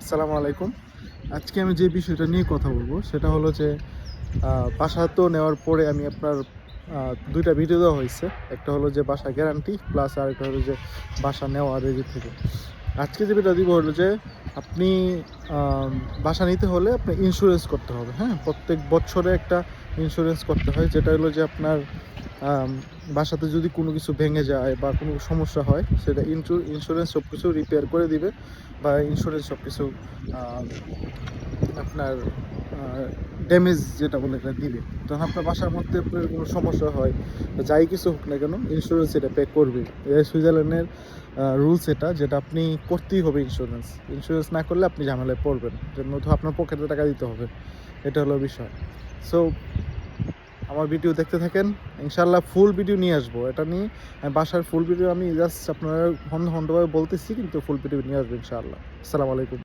আসসালামু আলাইকুম। আজকে আমি যে বিষয়টা নিয়ে কথা বলব, সেটা হলো যে বাসা তো নেওয়ার পরে আমি আপনার দুইটা ভিডিও দেওয়া হয়েছে। একটা হলো যে বাসা গ্যারান্টি প্লাস আর একটা হলো যে বাসা নেওয়া রেজি থেকে। আজকে যে ভিডিও দিব হলো যে, আপনি বাসা নিতে হলে আপনি ইন্স্যুরেন্স করতে হবে হ্যাঁ? প্রত্যেক বছরে একটা ইন্স্যুরেন্স করতে হয়, যেটা হলো যে আপনার বাসাতে যদি কোনো কিছু ভেঙে যায় বা কোনো সমস্যা হয়, সেটা ইন্স্যুরেন্স সব কিছু রিপেয়ার করে দিবে বা ইন্স্যুরেন্স সব কিছু আপনার ড্যামেজ যেটা বলে এটা দিবে। তখন আপনার বাসার মধ্যে আপনার কোনো সমস্যা হয় যাই কিছু হোক না কেন ইন্স্যুরেন্স এটা পে করবে। সুইজারল্যান্ডের রুলস এটা যেটা আপনি করতেই হবে ইন্স্যুরেন্স ইন্স্যুরেন্স না করলে আপনি ঝামেলায় পড়বেন। যে নয়তো আপনার পকেটে টাকা দিতে হবে। এটা হলো বিষয়। সো আমার ভিডিও দেখতে থাকেন ইনশাল্লাহ ফুল ভিডিও নিয়ে আসব। এটা নিয়ে বাসার ফুল ভিডিও আমি জাস্ট আপনারা হন্ড হন্ডভাবে বলতেছি, কিন্তু ফুল ভিডিও নিয়ে আসব ইনশাআল্লাহ। আসসালামু আলাইকুম।